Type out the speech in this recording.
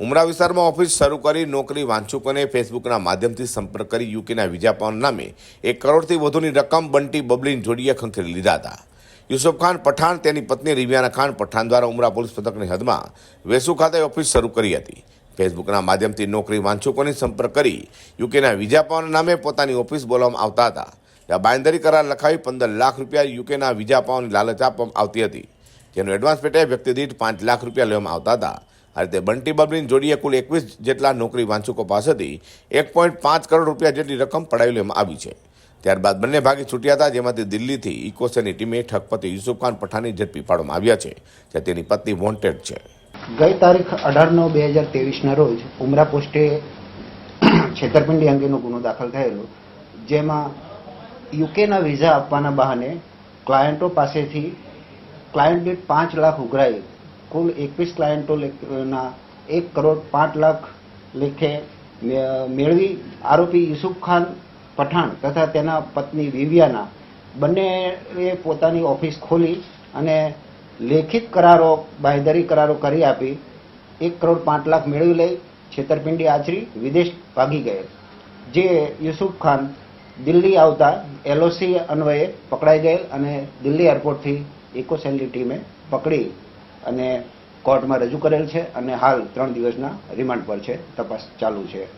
ઉમરા વિસ્તારમાં ઓફિસ શરૂ કરી નોકરી વાંચુકોને ફેસબુકના માધ્યમથી સંપર્ક કરી યુકેના વિજાપાન નામે એક કરોડથી વધુની રકમ બંટી બબલીન જોડીએ ખંખેરી લીધા હતા. યુસુફ ખાન પઠાણ, તેની પત્ની રિવિયાના ખાન પઠાણ દ્વારા ઉમરા પોલીસ પથકની હદમાં વેસુ ખાતે ઓફિસ શરૂ કરી હતી. ફેસબુકના માધ્યમથી નોકરી વાંચુકોને સંપર્ક કરી યુકેના વિજાપાન નામે પોતાની ઓફિસ બોલાવવામાં આવતા હતા. બાંયધરી કરાર લખાવી પંદર લાખ રૂપિયા યુકેના વિઝા પાવાની લાલચ આપવામાં આવતી હતી. જેનું એડવાન્સ પેટે વ્યક્તિ દીઠ પાંચ લાખ રૂપિયા લેવામાં આવતા હતા. આ રીતે બંટી બબલીન જોડીએ કુલ એકવીસ જેટલા નોકરી વાંચુકો પાસેથી એક પોઈન્ટ પાંચ કરોડ રૂપિયા જેટલી રકમ પડાવી લેવામાં આવી છે. ત્યારબાદ બંને ભાગે છૂટ્યા હતા, જેમાંથી દિલ્હીથી ઇકોસેની ટીમે ઠગપતિ યુસુફ ખાન પઠાની ઝડપી પાડવામાં આવ્યા છે, જે તેની પત્ની વોન્ટેડ છે. ગઈ તારીખ અઢાર નવ બે હજાર ત્રેવીસના રોજ ઉમરા પોસ્ટે છેતરપિંડી અંગેનો ગુનો દાખલ થયેલો, જેમાં યુકેના વિઝા આપવાના બહાને ક્લાયન્ટો પાસેથી ક્લાયન્ટ દીઠ પાંચ લાખ ઉઘરાઈ. કુલ એકવીસ ક્લાયન્ટો ના, એક કરોડ પાંચ લાખ લેખે મેળવી. આરોપી યુસુફ ખાન પઠાણ તથા તેના પત્ની વિવિયાના બંનેએ પોતાની ઓફિસ ખોલી અને લેખિત કરારો બાંયધરી કરારો કરી આપી. એક કરોડ પાંચ લાખ મેળવી લઈ. છેતરપિંડી આચરી. વિદેશ ભાગી ગયેલ જે યુસુફ ખાન દિલ્હી આવતા એલઓસી અન્વયે પકડાઈ ગયેલ અને દિલ્હી એરપોર્ટથી ઇકોસેલની ટીમે પકડી અને કોર્ટમાં રજૂ કરેલ છે અને હાલ ત્રણ દિવસના રિમાન્ડ પર છે, તપાસ ચાલુ છે.